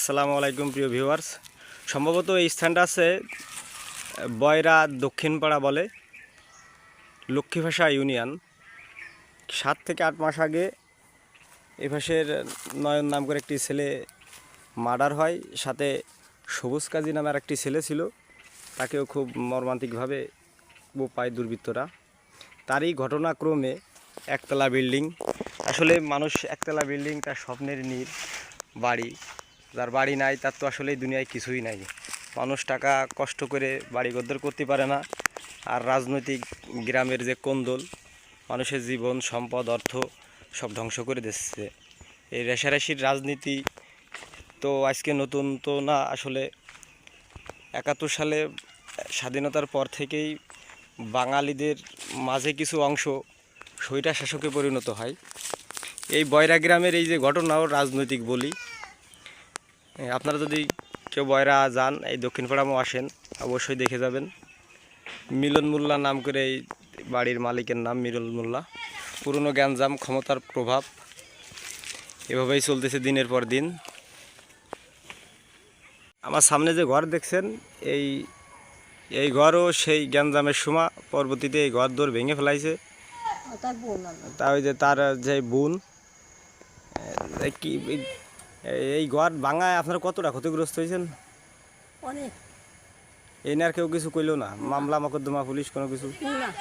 আসসালামু আলাইকুম প্রিয় ভিউয়ার্স। সম্ভবত এই স্থানটা আছে বয়রা দক্ষিণপাড়া বলে লক্ষ্মীভাষা ইউনিয়ন। সাত থেকে আট মাস আগে এ পাশের নয়ন নাম করে একটি ছেলে মার্ডার হয়, সাথে সবুজ কাজী নামের একটি ছেলে ছিল। তাকেও খুব মর্মান্তিকভাবে পায় দুর্বৃত্তরা। তারই ঘটনাক্রমে একতলা বিল্ডিং। আসলে মানুষ একতলা বিল্ডিং তার স্বপ্নের নীর বাড়ি। যার বাড়ি নাই, তার তো আসলে দুনিয়ায় কিছুই নাই। মানুষ টাকা কষ্ট করে বাড়ি গদ্দর করতে পারে না। আর রাজনৈতিক গ্রামের যে কোন্দল, মানুষের জীবন, সম্পদ, অর্থ সব ধ্বংস করে দিচ্ছে। এই রেশারেশির রাজনীতি তো আজকে নতুন তো না, আসলে একাত্তর সালে স্বাধীনতার পর থেকেই বাঙালিদের মাঝে কিছু অংশ স্বৈরা শাসকে পরিণত হয়। এই বয়রা গ্রামের এই যে ঘটনাও রাজনৈতিক বলি আপনারা যদি কেউ বয়রা যান এই দক্ষিণ পাড়ামও আসেন অবশ্যই দেখে যাবেন। মিলন মোল্লা নাম করে এই বাড়ির মালিকের নাম মিলন মোল্লা। পুরনো গ্যাঞ্জাম ক্ষমতার প্রভাব এভাবেই চলতেছে দিনের পর দিন। আমার সামনে যে ঘর দেখছেন এই এই ঘরও সেই গ্যাঞ্জামের সময় পরবর্তীতে এই ঘর দৌড় ভেঙে ফেলাইছে। তা ওই যে তার যে বোন কি এই- ঘর ভাঙায় আপনারা কতটা ক্ষতিগ্রস্ত হয়েছেন? অনেক। আর কেউ কিছু কইল না? মামলা মকদ্দমা পুলিশ কোনো কিছু? না।